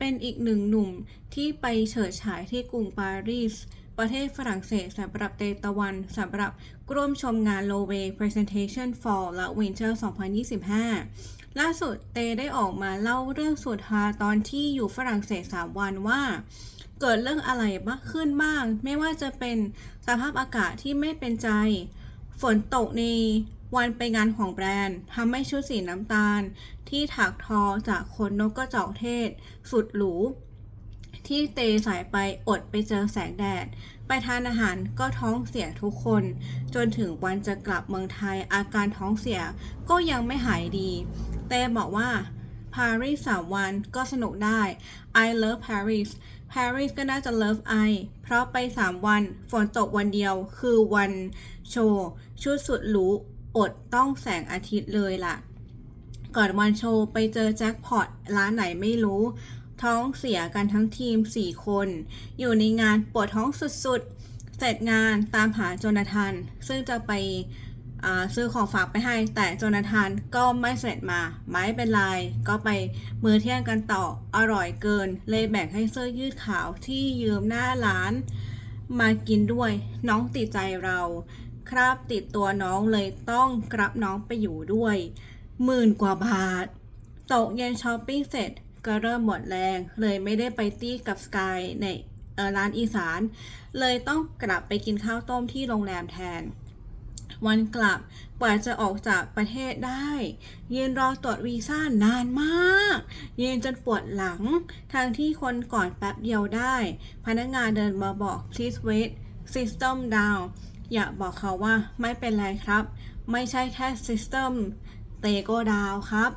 เป็นอีกหนึ่งหนุ่มที่ไปเฉิดฉายที่กรุงปารีส ประเทศฝรั่งเศสสำหรับเตตะวันสำหรับร่วมชมงาน l o w a y Presentation Fall และ Winter 2025 ล่าสุดเตได้ออกมาเล่าเรื่องสุดฮาตอนที่อยู่ฝรั่งเศส 3 วันว่าเกิดเรื่องอะไรบ้างขึ้นบ้าง ไม่ว่าจะเป็นสภาพอากาศที่ไม่เป็นใจ ฝนตกใน วันไปงานของแบรนด์ทำให้ชุดสีน้ำตาล ที่ถักทอจากขนนกกระจอกเทศ สุดหรู ที่เตสายไปอดไปเจอแสงแดด ไปทานอาหารก็ท้องเสียทุกคน จนถึงวันจะกลับเมืองไทยอาการท้องเสียก็ยังไม่หายดี เตบอกว่าปารีสสามวันก็สนุกได้ I love Paris Paris ก็น่าจะ love I เพราะไป 3 วัน ฝนตกวันเดียวคือวันโชว์ ชุดสุดหรู อดต้องแสงอาทิตย์เลยล่ะ ก่อนวันโชว์ไปเจอแจ็คพอตร้านไหนไม่รู้ ท้องเสียกันทั้งทีม 4 คน อยู่ในงานปวดท้องสุดๆ เสร็จงานตามหาโจนาธานซึ่งจะไปซื้อของฝากไปให้ แต่โจนาธานก็ไม่เสร็จมา ไม่เป็นไร ก็ไปมือเที่ยงกันต่อ อร่อยเกิน เลยแบ่งให้เสื้อยืดขาวที่ยืมหน้าร้าน มากินด้วย น้องติดใจเรา ครับติดตัวน้องเลยต้องกรับน้องไปอยู่ด้วยหมื่นกว่าบาท ตกเย็นช้อปปิ้งเสร็จก็เริ่มหมดแรง เลยไม่ได้ไปตี้กับสกายในร้านอีสาน เลยต้องกลับไปกินข้าวต้มที่โรงแรมแทน วันกลับกว่าจะออกจากประเทศได้ ยืนรอตรวจวีซ่านานมาก ยืนจนปวดหลัง ทางที่คนก่อนแป๊บเดียวได้ พนักงานเดินมาบอก please wait system down อยากบอกเขาว่าไม่เป็นไรครับ ไม่ใช่แค่ system เตโกดาวครับ